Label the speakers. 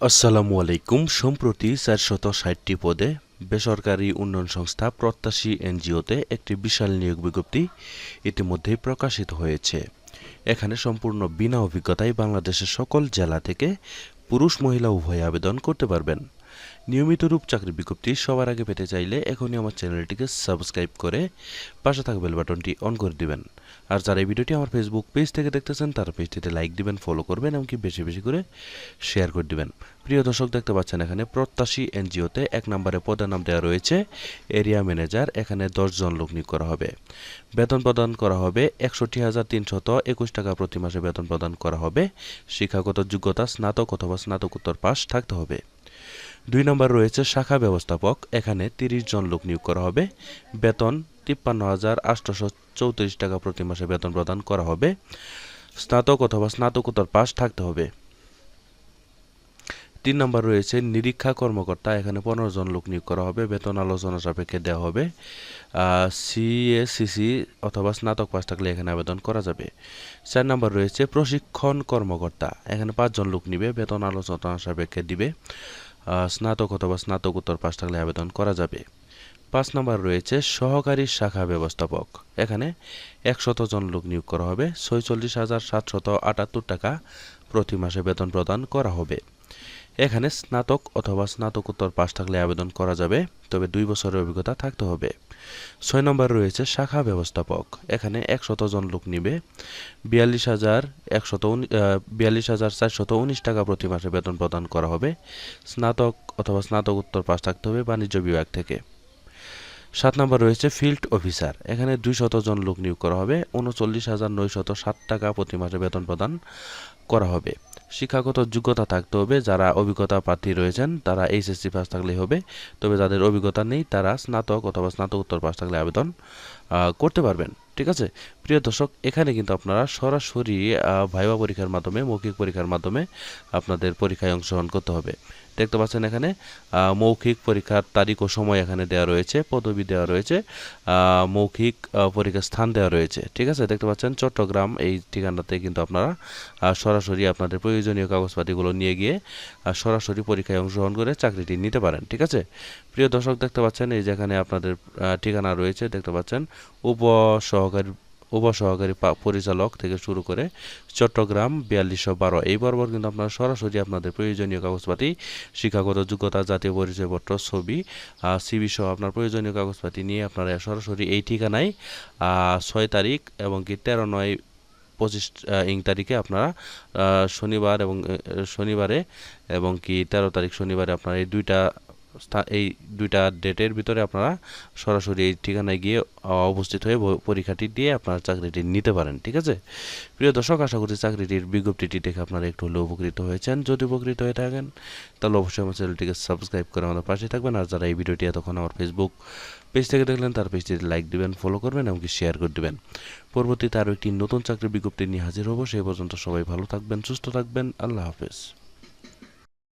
Speaker 1: আসসালামু আলাইকুম। সম্প্রতি চারশত ষাটটি পদে বেসরকারি উন্নয়ন সংস্থা প্রত্যাশী এনজিওতে একটি বিশাল নিয়োগ বিজ্ঞপ্তি ইতিমধ্যেই প্রকাশিত হয়েছে। এখানে সম্পূর্ণ বিনা অভিজ্ঞতায় বাংলাদেশের সকল জেলা থেকে পুরুষ মহিলা উভয় আবেদন করতে পারবেন। নিয়মিত রূপ চাকরি বিজ্ঞপ্তি সবার আগে পেতে চাইলে এখনই আমার চ্যানেলটিকে সাবস্ক্রাইব করে পাশে থাকা বেল বাটনটি অন করে দিবেন। আর যারা এই ভিডিওটি আমার ফেসবুক পেজ থেকে দেখতেছেন, তার পেজটিতে লাইক দিবেন ফলো করবেন, এমনকি বেশি বেশি করে শেয়ার করে দিবেন। প্রিয় দর্শক, দেখতে পাচ্ছেন এখানে প্রত্যাশী এনজিওতে এক নম্বরে পদের নাম দেওয়া রয়েছে এরিয়া ম্যানেজার। এখানে দশজন লোক নিয়োগ করা হবে। বেতন প্রদান করা হবে একষট্টি হাজার তিনশত একুশ টাকা প্রতি মাসে বেতন প্রদান করা হবে। শিক্ষাগত যোগ্যতা, স্নাতক অথবা স্নাতকোত্তর পাস থাকতে হবে। দুই নম্বর রয়েছে শাখা ব্যবস্থাপক। এখানে তিরিশ জন লোক নিয়োগ করা হবে। বেতন তিপ্পান্ন হাজার আটশোশো চৌত্রিশ টাকা প্রতি মাসে বেতন প্রদান করা হবে। স্নাতক অথবা স্নাতকোত্তর পাস থাকতে হবে। তিন নম্বর রয়েছে নিরীক্ষা কর্মকর্তা। এখানে পনেরো জন লোক নিয়োগ করা হবে। বেতন আলোচনা সাপেক্ষে দেওয়া হবে। সিএসিসি অথবা স্নাতক পাস থাকলে এখানে আবেদন করা যাবে। চার নম্বর রয়েছে প্রশিক্ষণ কর্মকর্তা। এখানে পাঁচজন লোক নিবে। বেতন আলোচনা সাপেক্ষে দিবে। স্নাতক অথবা স্নাতকোত্তর পাশ থাকলে আবেদন করা যাবে। পাঁচ নম্বর রয়েছে সহকারী শাখা ব্যবস্থাপক। এখানে একশত জন লোক নিয়োগ করা হবে, ছয়চল্লিশ হাজার সাতশত আটাত্তর টাকা প্রতি মাসে বেতন প্রদান করা হবে। এখানে স্নাতক অথবা স্নাতকোত্তর পাস থাকলে আবেদন করা যাবে, তবে দুই বছরের অভিজ্ঞতা থাকতে হবে। ছয় নম্বর রয়েছে শাখা ব্যবস্থাপক। এখানে একশত জন লোক নিবে। বিয়াল্লিশ হাজার একশত বিয়াল্লিশ হাজার চারশত উনিশ টাকা প্রতি মাসে বেতন প্রদান করা হবে। স্নাতক অথবা স্নাতকোত্তর পাশ থাকতে হবে বাণিজ্য বিভাগ থেকে। সাত নম্বর রয়েছে ফিল্ড অফিসার। এখানে দুই জন লোক নিয়োগ করা হবে। উনচল্লিশ হাজার নয়শত ষাট টাকা প্রতি মাসে বেতন প্রদান করা হবে। শিক্ষাগত যোগ্যতা থাকতে হবে, যারা অভিজ্ঞতা প্রার্থী রয়েছেন, তারা এইচএসসি পাস থাকলেই হবে। তবে যাদের অভিজ্ঞতা নেই, তারা স্নাতক অথবা স্নাতকোত্তর পাস থাকলে আবেদন করতে পারবেন। ঠিক আছে? প্রিয় দর্শক, এখানে কিন্তু আপনারা সরাসরি ভাইবা পরীক্ষার মাধ্যমে, মৌখিক পরীক্ষার মাধ্যমে আপনাদের পরীক্ষায় অংশগ্রহণ করতে হবে। দেখতে পাচ্ছেন এখানে মৌখিক পরীক্ষার তারিখ ও সময় এখানে দেওয়া রয়েছে, পদবি দেওয়া রয়েছে মৌখিক পরীক্ষার স্থান দেওয়া রয়েছে, ঠিক আছে? দেখতে পাচ্ছেন চট্টগ্রাম, এই ঠিকানাতে কিন্তু আপনারা সরাসরি আপনাদের প্রয়োজনীয় কাগজপাতিগুলো নিয়ে গিয়ে সরাসরি পরীক্ষায় অংশগ্রহণ করে চাকরিটি নিতে পারেন, ঠিক আছে? প্রিয় দর্শক, দেখতে পাচ্ছেন এই যেখানে আপনাদের ঠিকানা রয়েছে, দেখতে পাচ্ছেন, উপ সহকারী উপসহকারী পরিচালক থেকে শুরু করে চট্টগ্রাম বিয়াল্লিশশো বারো। এই বরাবর কিন্তু আপনারা সরাসরি আপনাদের প্রয়োজনীয় কাগজপাতি, শিক্ষাগত যোগ্যতা, জাতীয় পরিচয়পত্র, ছবি সিবি সহ আপনার প্রয়োজনীয় কাগজপাতি নিয়ে আপনারা সরাসরি এই ঠিকানায় ছয় তারিখ এবং কি তেরো নয় পঁচিশ ইং তারিখে আপনারা শনিবার এবং শনিবারে এবং কি তেরো তারিখ শনিবারে আপনারা এই দুইটা এই দুইটা ডেটের ভিতরে আপনারা সরাসরি এই ঠিকানায় গিয়ে উপস্থিত হয়ে পরীক্ষাটি দিয়ে আপনারা চাকরিটি নিতে পারেন, ঠিক আছে? প্রিয় দর্শক, আশা করি চাকরিটির বিজ্ঞপ্তিটি দেখে আপনারা একটু হলেও উপকৃত হয়েছেন। যদি উপকৃত হয়ে থাকেন, তাহলে অবশ্যই আমার চ্যানেলটিকে সাবস্ক্রাইব করে আমাদের পাশে থাকবেন। আর যারা এই ভিডিওটি এতক্ষণ আমার ফেসবুক পেজ থেকে দেখলেন, তার পেজটিতে লাইক দিবেন ফলো করবেন এমনকি শেয়ার করে দিবেন। পরবর্তীতে আরও একটি নতুন চাকরির বিজ্ঞপ্তি নিয়ে হাজির হব। সেই পর্যন্ত সবাই ভালো থাকবেন, সুস্থ থাকবেন। আল্লাহ হাফেজ।